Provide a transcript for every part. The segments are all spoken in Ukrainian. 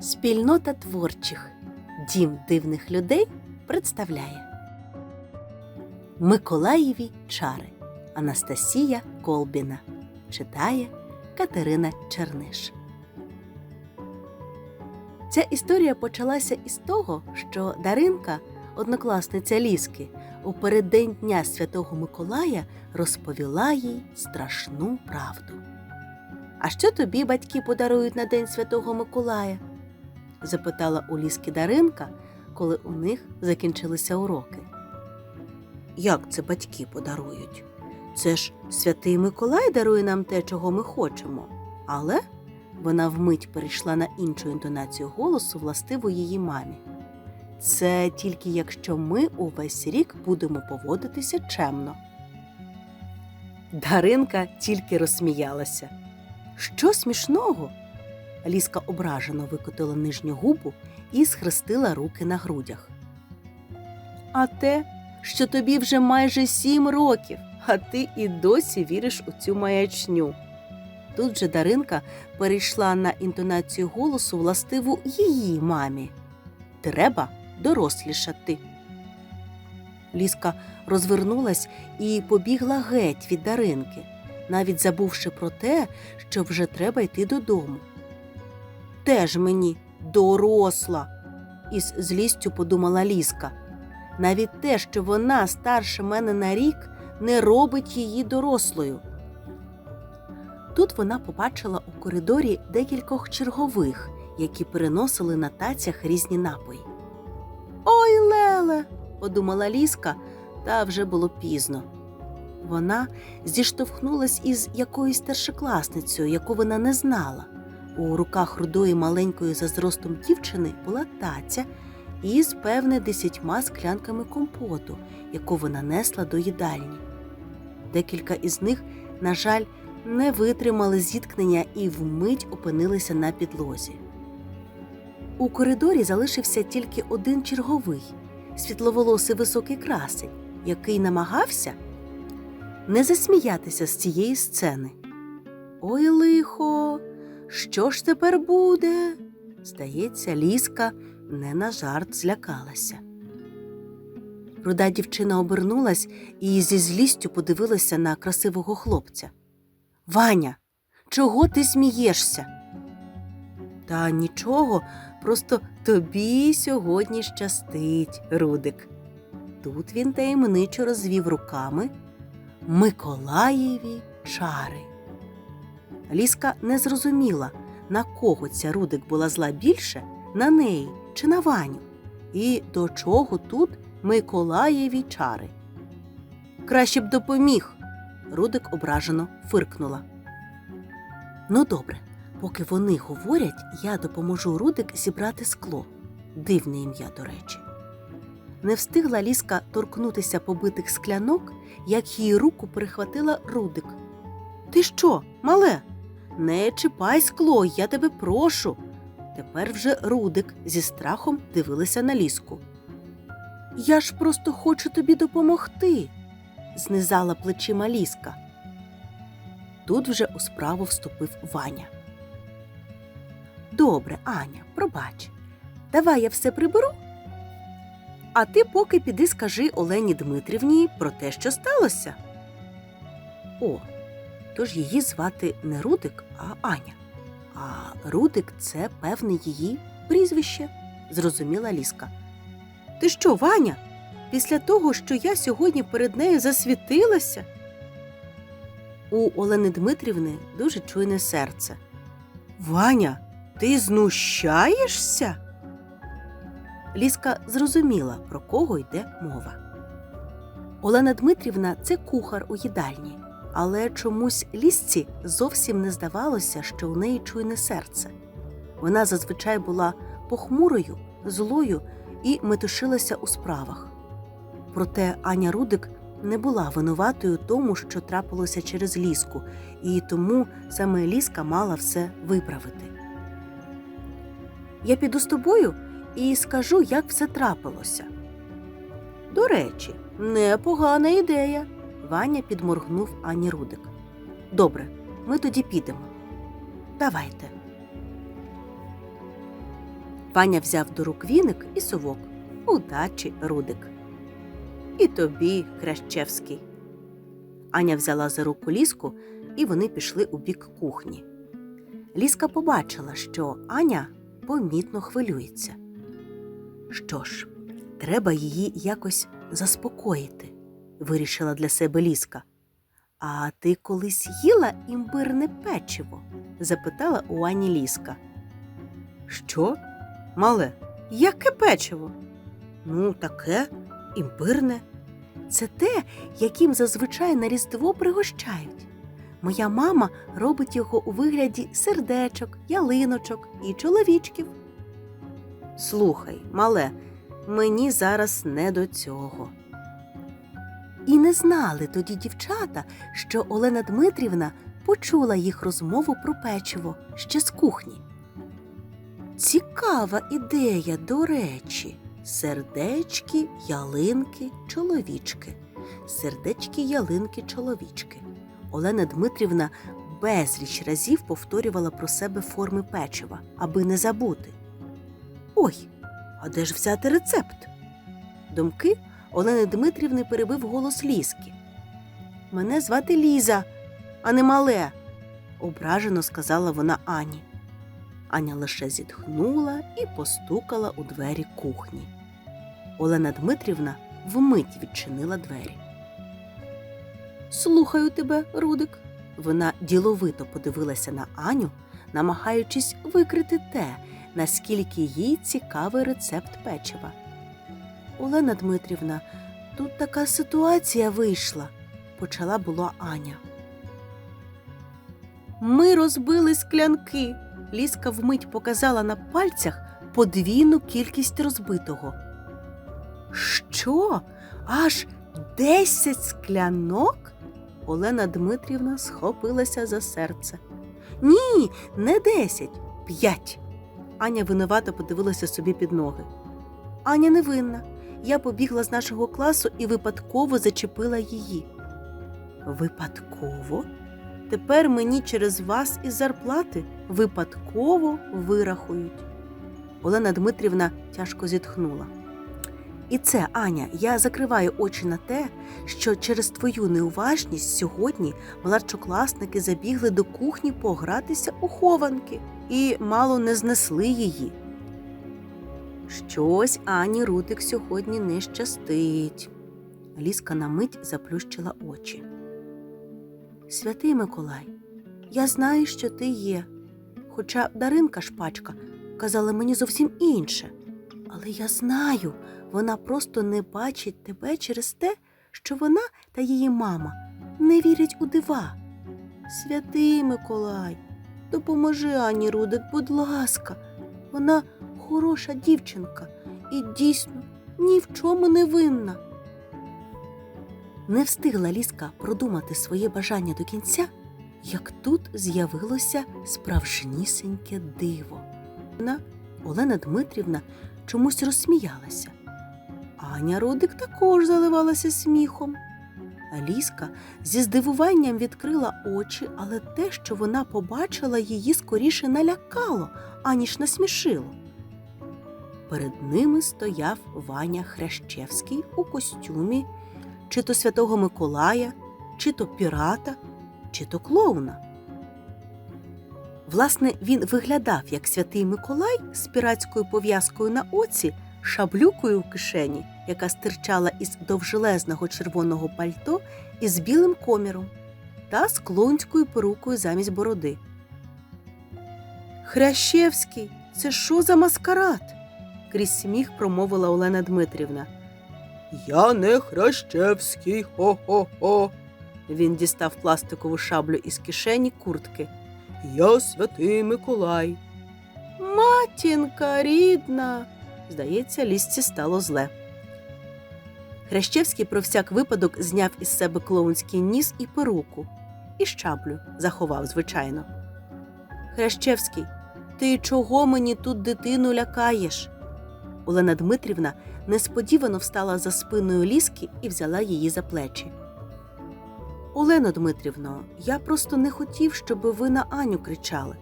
Спільнота творчих Дім дивних людей представляє Миколаєві чари Анастасія Колбіна читає Катерина Черниш. Ця історія почалася із того, що Даринка, однокласниця Ліски, у переддень Дня Святого Миколая розповіла їй страшну правду. А що тобі батьки подарують на День Святого Миколая? Запитала у Ліски Даринка, коли у них закінчилися уроки. Як це батьки подарують? Це ж святий Миколай дарує нам те, чого ми хочемо. Але вона вмить перейшла на іншу інтонацію голосу, властиву її мамі. Це тільки якщо ми увесь рік будемо поводитися чемно. Даринка тільки розсміялася. Що смішного? Ліска ображено викотила нижню губу і схрестила руки на грудях. А те, що тобі вже майже сім років, а ти і досі віриш у цю маячню. Тут же Даринка перейшла на інтонацію голосу властиву її мамі. Треба дорослішати. Ліска розвернулась і побігла геть від Даринки, навіть забувши про те, що вже треба йти додому. Теж мені доросла, із злістю подумала Ліска. Навіть те, що вона старше мене на рік, не робить її дорослою. Тут вона побачила у коридорі декількох чергових, які переносили на тацях різні напої. Ой, Леле, подумала Ліска, та вже було пізно. Вона зіштовхнулась із якоюсь старшокласницею, яку вона не знала. У руках рудої маленької за зростом дівчини була таця із певне десятьма склянками компоту, яку вона несла до їдальні. Декілька із них, на жаль, не витримали зіткнення і вмить опинилися на підлозі. У коридорі залишився тільки один черговий світловолосий високий красень, який намагався не засміятися з цієї сцени. Ой, лихо, що ж тепер буде? Здається, ліска не на жарт злякалася. Руда дівчина обернулась і зі злістю подивилася на красивого хлопця. Ваня, чого ти смієшся? Та нічого, просто тобі сьогодні щастить, Рудик. Тут він таємничо розвів руками Миколаєві чари. Ліска не зрозуміла, на кого ця Рудик була зла більше, на неї чи на Ваню, і до чого тут Миколаєві чари. Краще б допоміг. Рудик ображено фиркнула. Ну, добре, поки вони говорять, я допоможу Рудик зібрати скло. Дивне ім'я, до речі. Не встигла Ліска торкнутися побитих склянок, як її руку перехватила Рудик. Ти що, мале? Не чіпай скло, я тебе прошу. Тепер вже Рудик зі страхом дивилася на ліску. Я ж просто хочу тобі допомогти, знизала плечима ліска. Тут вже у справу вступив Ваня. Добре, Аня, пробач. Давай я все приберу. А ти поки піди скажи Олені Дмитрівні про те, що сталося. О, тож її звати не Рудик, а Аня. А Рудик це певне її прізвище, зрозуміла Ліска. Ти що, Ваня? Після того, що я сьогодні перед нею засвітилася? У Олени Дмитрівни дуже чуйне серце. Ваня, ти знущаєшся? Ліска зрозуміла, про кого йде мова. Олена Дмитрівна це кухар у їдальні, але чомусь лісці зовсім не здавалося, що у неї чуйне серце. Вона зазвичай була похмурою, злою і метушилася у справах. Проте Аня Рудик не була винуватою тому, що трапилося через ліску, і тому саме ліска мала все виправити. Я піду з тобою і скажу, як все трапилося. До речі, непогана ідея. Ваня підморгнув Ані Рудик. Добре, ми тоді підемо. Давайте. Ваня взяв до рук віник і совок. Удачі, Рудик. І тобі, Хрящевський. Аня взяла за руку ліску, і вони пішли у бік кухні. Ліска побачила, що Аня помітно хвилюється. Що ж, треба її якось заспокоїти, вирішила для себе ліска. А ти колись їла імбирне печиво? запитала у Ані ліска. Що? Мале, яке печиво? Ну, таке імбирне. Це те, яким зазвичай на Різдво пригощають. Моя мама робить його у вигляді сердечок, ялиночок і чоловічків. Слухай, мале, мені зараз не до цього. І не знали тоді дівчата, що Олена Дмитрівна почула їх розмову про печиво ще з кухні. Цікава ідея, до речі. Сердечки, ялинки, чоловічки. Сердечки, ялинки, чоловічки. Олена Дмитрівна безліч разів повторювала про себе форми печива, аби не забути. Ой, а де ж взяти рецепт? Думки Олени Дмитрівни перебив голос Ліски. Мене звати Ліза, а не мале, ображено сказала вона Ані. Аня лише зітхнула і постукала у двері кухні. Олена Дмитрівна вмить відчинила двері. Слухаю тебе, Рудик. Вона діловито подивилася на Аню, намагаючись викрити те, наскільки їй цікавий рецепт печива. Олена Дмитрівна, тут така ситуація вийшла, почала була Аня. Ми розбили склянки. Ліска вмить показала на пальцях подвійну кількість розбитого. Що? Аж десять склянок? Олена Дмитрівна схопилася за серце. Ні, не десять, п'ять. Аня винувато подивилася собі під ноги. Аня не винна. Я побігла з нашого класу і випадково зачепила її. Випадково? Тепер мені через вас із зарплати випадково вирахують. Олена Дмитрівна тяжко зітхнула. І це, Аня, я закриваю очі на те, що через твою неуважність сьогодні младшокласники забігли до кухні погратися у хованки і мало не знесли її. Щось Ані Рутик сьогодні не щастить. Ліска на мить заплющила очі. Святий Миколай, я знаю, що ти є. Хоча Даринка шпачка казала мені зовсім інше. Але я знаю, вона просто не бачить тебе через те, що вона та її мама не вірять у дива. Святий Миколай, допоможи Ані Рудик, будь ласка, вона хороша дівчинка і дійсно ні в чому не винна. Не встигла Ліска продумати своє бажання до кінця, як тут з'явилося справжнісіньке диво. Вона, Олена Дмитрівна, чомусь розсміялася. Аня Рудик також заливалася сміхом. Ліска зі здивуванням відкрила очі, але те, що вона побачила, її скоріше налякало, аніж насмішило. Перед ними стояв Ваня Хрящевський у костюмі чи то святого Миколая, чи то пірата, чи то клоуна. Власне, він виглядав як святий Миколай з піратською пов'язкою на оці, шаблюкою в кишені, яка стирчала із довжелезного червоного пальто із білим коміром, та з клоунською перукою замість бороди. Хрящевський, це що за маскарад? Крізь сміх промовила Олена Дмитрівна. Я не Хрящевський, хо-хо-хо. Він дістав пластикову шаблю із кишені куртки. Я святий Миколай. Матінка рідна. Здається, лісці стало зле. Хрящевський про всяк випадок зняв із себе клоунський ніс і перуку. І шаблю заховав, звичайно. Хрящевський, ти чого мені тут дитину лякаєш? Олена Дмитрівна несподівано встала за спиною ліски і взяла її за плечі. Олено Дмитрівно, я просто не хотів, щоб ви на Аню кричали.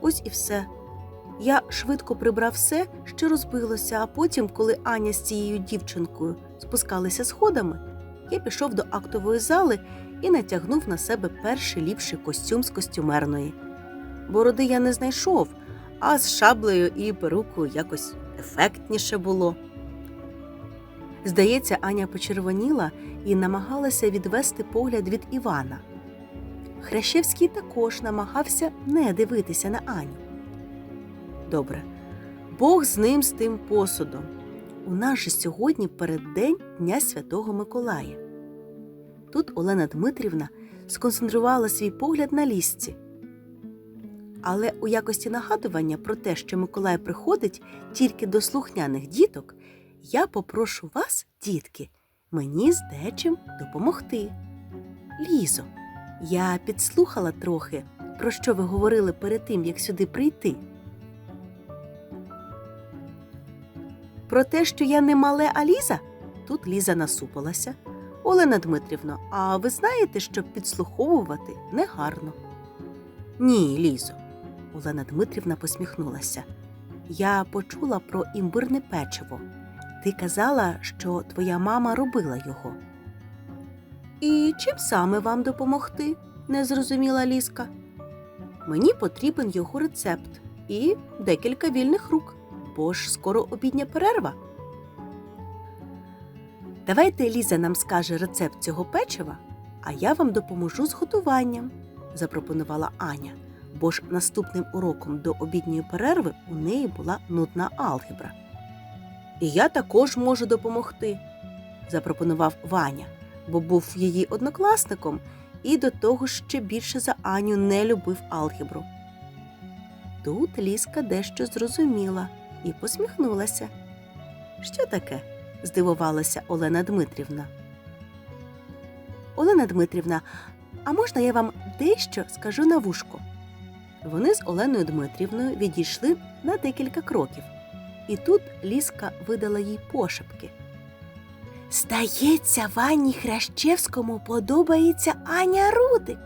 Ось і все. Я швидко прибрав все, що розбилося, а потім, коли Аня з цією дівчинкою спускалися сходами, я пішов до актової зали і натягнув на себе перший ліпший костюм з костюмерної. Бороди я не знайшов, а з шаблею і перукою якось ефектніше було. Здається, Аня почервоніла і намагалася відвести погляд від Івана. Хрящевський також намагався не дивитися на Аню. Добре, Бог з ним з тим посудом. У нас же сьогодні переддень Дня Святого Миколая. Тут Олена Дмитрівна сконцентрувала свій погляд на лісці. Але у якості нагадування про те, що Миколай приходить тільки до слухняних діток, я попрошу вас, дітки, мені з дечим допомогти. Лізо, я підслухала трохи, про що ви говорили перед тим, як сюди прийти. Про те, що я не мале Аліза? Тут Ліза насупилася. Олена Дмитрівна, а ви знаєте, що підслуховувати негарно? Ні, Лізо. Олена Дмитрівна посміхнулася. Я почула про імбирне печиво. Ти казала, що твоя мама робила його. І чим саме вам допомогти? не зрозуміла Ліска. Мені потрібен його рецепт і декілька вільних рук, бо ж скоро обідня перерва. Давайте Ліза нам скаже рецепт цього печива, а я вам допоможу з готуванням, запропонувала Аня, бо ж наступним уроком до обідньої перерви у неї була нудна алгебра. І я також можу допомогти, запропонував Ваня, бо був її однокласником і до того ще більше за Аню не любив алгебру. Тут Ліска дещо зрозуміла і посміхнулася. Що таке? здивувалася Олена Дмитрівна. Олена Дмитрівна, а можна я вам дещо скажу на вушко? Вони з Оленою Дмитрівною відійшли на декілька кроків, і тут Ліска видала їй пошепки. Здається, Ванні Хрящевському подобається Аня Рудик.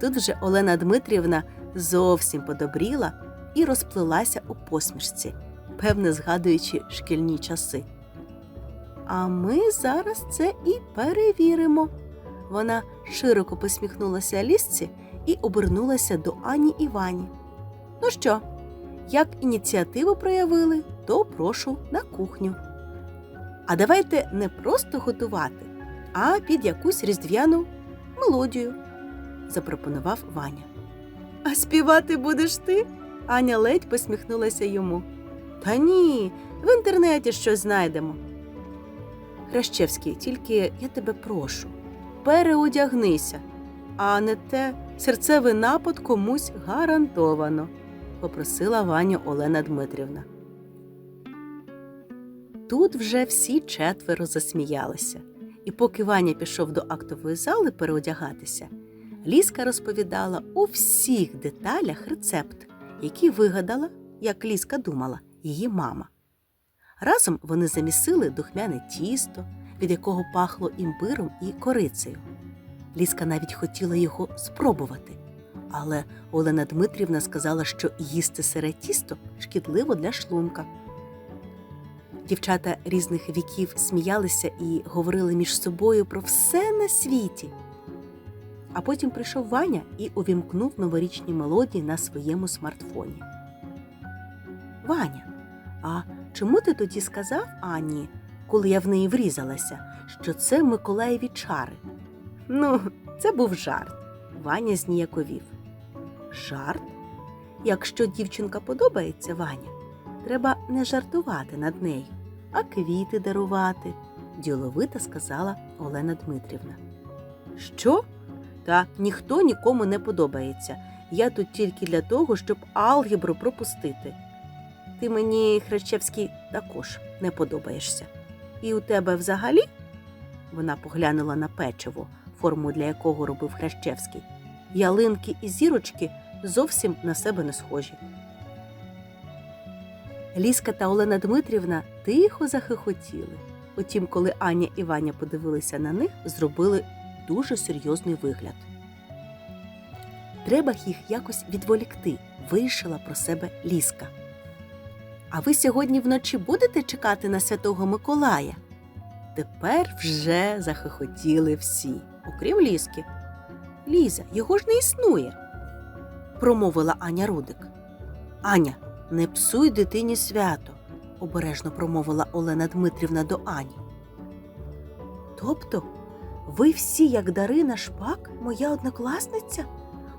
Тут вже Олена Дмитрівна зовсім подобріла і розплилася у посмішці, певне згадуючи шкільні часи. А ми зараз це і перевіримо. Вона широко посміхнулася лісці і обернулася до Ані і Вані. Ну що, як ініціативу проявили, то прошу на кухню. А давайте не просто готувати, а під якусь різдвяну мелодію, запропонував Ваня. А співати будеш ти? Аня ледь посміхнулася йому. Та ні, в інтернеті щось знайдемо. Хрещевський, тільки я тебе прошу, переодягнися, а не те серцевий напад комусь гарантовано, попросила Ваню Олена Дмитрівна. Тут вже всі четверо засміялися, і поки Ваня пішов до актової зали переодягатися, Ліска розповідала у всіх деталях рецепт, який вигадала, як Ліска думала, її мама. Разом вони замісили духмяне тісто, від якого пахло імбиром і корицею. Ліска навіть хотіла його спробувати, але Олена Дмитрівна сказала, що їсти сире тісто шкідливо для шлунка. Дівчата різних віків сміялися і говорили між собою про все на світі. А потім прийшов Ваня і увімкнув новорічні мелодії на своєму смартфоні. Ваня, а чому ти тоді сказав Ані, коли я в неї врізалася, що це Миколаєві чари? Ну, це був жарт. Ваня зніяковів. Жарт? Якщо дівчинка подобається Ваня, треба не жартувати над нею, а квіти дарувати, діловито сказала Олена Дмитрівна. Що? Та ніхто нікому не подобається. Я тут тільки для того, щоб алгебру пропустити. Ти мені, Хрещевський, також не подобаєшся. І у тебе взагалі? Вона поглянула на печиво, форму для якого робив Хрещевський. Ялинки і зірочки зовсім на себе не схожі. Ліска та Олена Дмитрівна тихо захихотіли. Утім, коли Аня і Ваня подивилися на них, зробили дуже серйозний вигляд. Треба їх якось відволікти, вирішила про себе Ліска. А ви сьогодні вночі будете чекати на святого Миколая? Тепер вже захохотіли всі, окрім Ліски. Ліза, його ж не існує, промовила Аня Рудик. Аня, не псуй дитині свято, обережно промовила Олена Дмитрівна до Ані. Тобто, ви всі, як Дарина Шпак, моя однокласниця?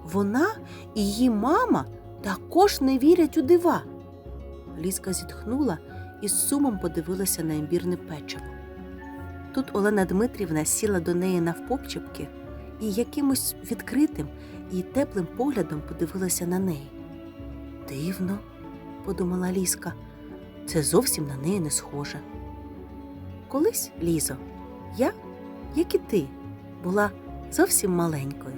Вона і її мама також не вірять у дива. Ліска зітхнула і з сумом подивилася на імбірне печиво. Тут Олена Дмитрівна сіла до неї навпопчепки і якимось відкритим і теплим поглядом подивилася на неї. Дивно, подумала Ліска, це зовсім на неї не схоже. Колись, Лізо, я, як і ти, була зовсім маленькою,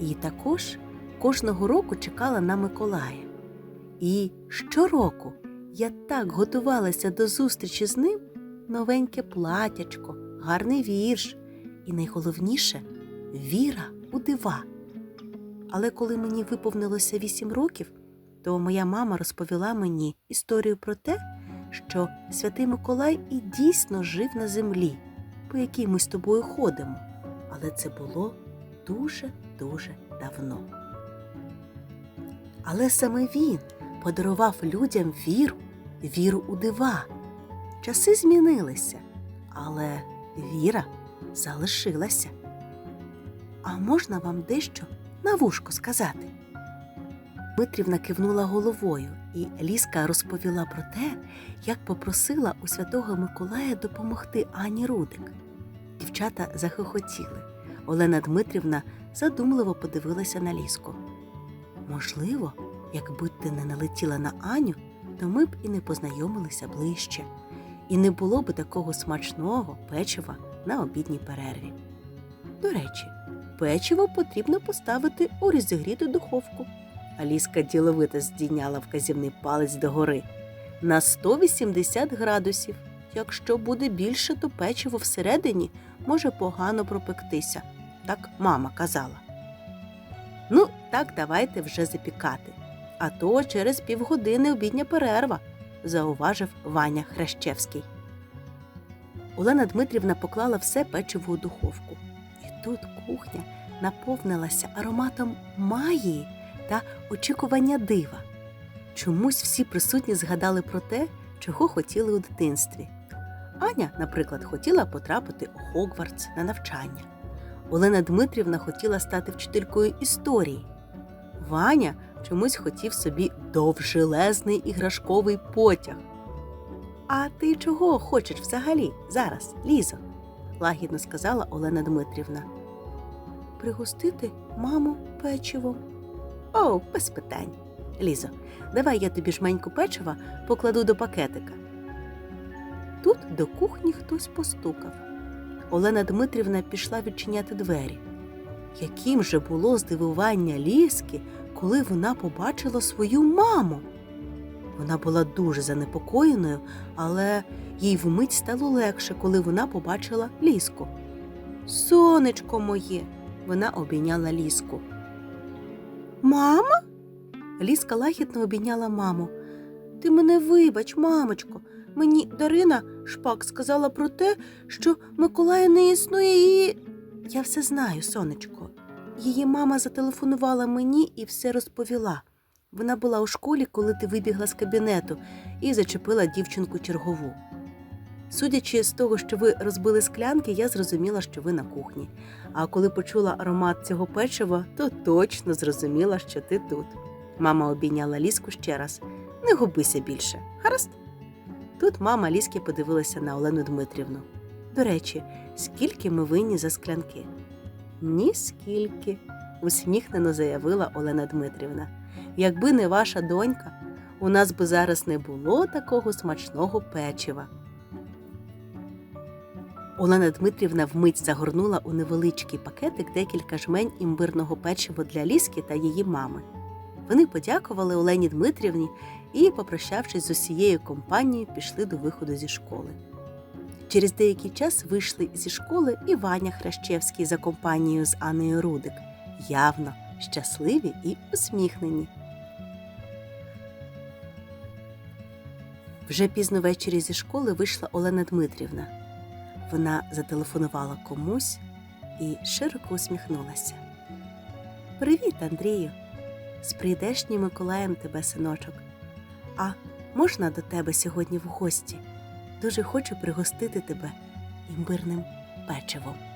і також кожного року чекала на Миколая. І щороку я так готувалася до зустрічі з ним новеньке платячко, гарний вірш і найголовніше віра у дива. Але коли мені виповнилося вісім років, то моя мама розповіла мені історію про те, що святий Миколай і дійсно жив на землі, по якій ми з тобою ходимо. Але це було дуже-дуже давно. Але саме він подарував людям віру, віру у дива. Часи змінилися, але віра залишилася. А можна вам дещо на вушко сказати? Дмитрівна кивнула головою, і Ліска розповіла про те, як попросила у святого Миколая допомогти Ані Рудик. Дівчата захохотіли. Олена Дмитрівна задумливо подивилася на ліску. Можливо, якби ти не налетіла на Аню, то ми б і не познайомилися ближче, і не було б такого смачного печива на обідній перерві. До речі, печиво потрібно поставити у розігріту духовку. Аліска діловито здійняла вказівний палець догори на 180 градусів. Якщо буде більше, то печиво всередині може погано пропектися. Так мама казала. Ну, так давайте вже запікати. А то через півгодини обідня перерва, зауважив Ваня Хрещевський. Олена Дмитрівна поклала все печиво у духовку. І тут кухня наповнилася ароматом магії та очікування дива. Чомусь всі присутні згадали про те, чого хотіли у дитинстві. Аня, наприклад, хотіла потрапити у Хогвартс на навчання. Олена Дмитрівна хотіла стати вчителькою історії. Ваня чомусь хотів собі довжелезний іграшковий потяг. А ти чого хочеш взагалі зараз, Лізо? лагідно сказала Олена Дмитрівна. Пригостити маму печивом. О, без питань. Лізо, давай я тобі жменьку печива покладу до пакетика. Тут до кухні хтось постукав. Олена Дмитрівна пішла відчиняти двері. Яким же було здивування Ліски, коли вона побачила свою маму? Вона була дуже занепокоєною, але їй вмить стало легше, коли вона побачила ліску. Сонечко моє, вона обійняла ліску. Мама? Ліска лагідно обійняла маму. Ти мене вибач, мамочко. Мені Дарина Шпак сказала про те, що Миколая не існує і. Я все знаю, сонечко. Її мама зателефонувала мені і все розповіла. Вона була у школі, коли ти вибігла з кабінету і зачепила дівчинку чергову. Судячи з того, що ви розбили склянки, я зрозуміла, що ви на кухні. А коли почула аромат цього печива, то точно зрозуміла, що ти тут. Мама обійняла ліску ще раз. Не губися більше, гаразд? Тут мама ліски подивилася на Олену Дмитрівну. До речі, скільки ми винні за склянки? Ніскільки, усміхнено заявила Олена Дмитрівна. Якби не ваша донька, у нас би зараз не було такого смачного печива. Олена Дмитрівна вмить загорнула у невеличкий пакетик декілька жмень імбирного печива для ліски та її мами. Вони подякували Олені Дмитрівні і, попрощавшись з усією компанією, пішли до виходу зі школи. Через деякий час вийшли зі школи і Ваня Хрещевський за компанією з Анною Рудик. Явно щасливі і усміхнені. Вже пізно ввечері зі школи вийшла Олена Дмитрівна. Вона зателефонувала комусь і широко усміхнулася. Привіт, Андрію! З прийдешнім Миколаєм тебе, синочок. А можна до тебе сьогодні в гості? Дуже хочу пригостити тебе імбирним печивом.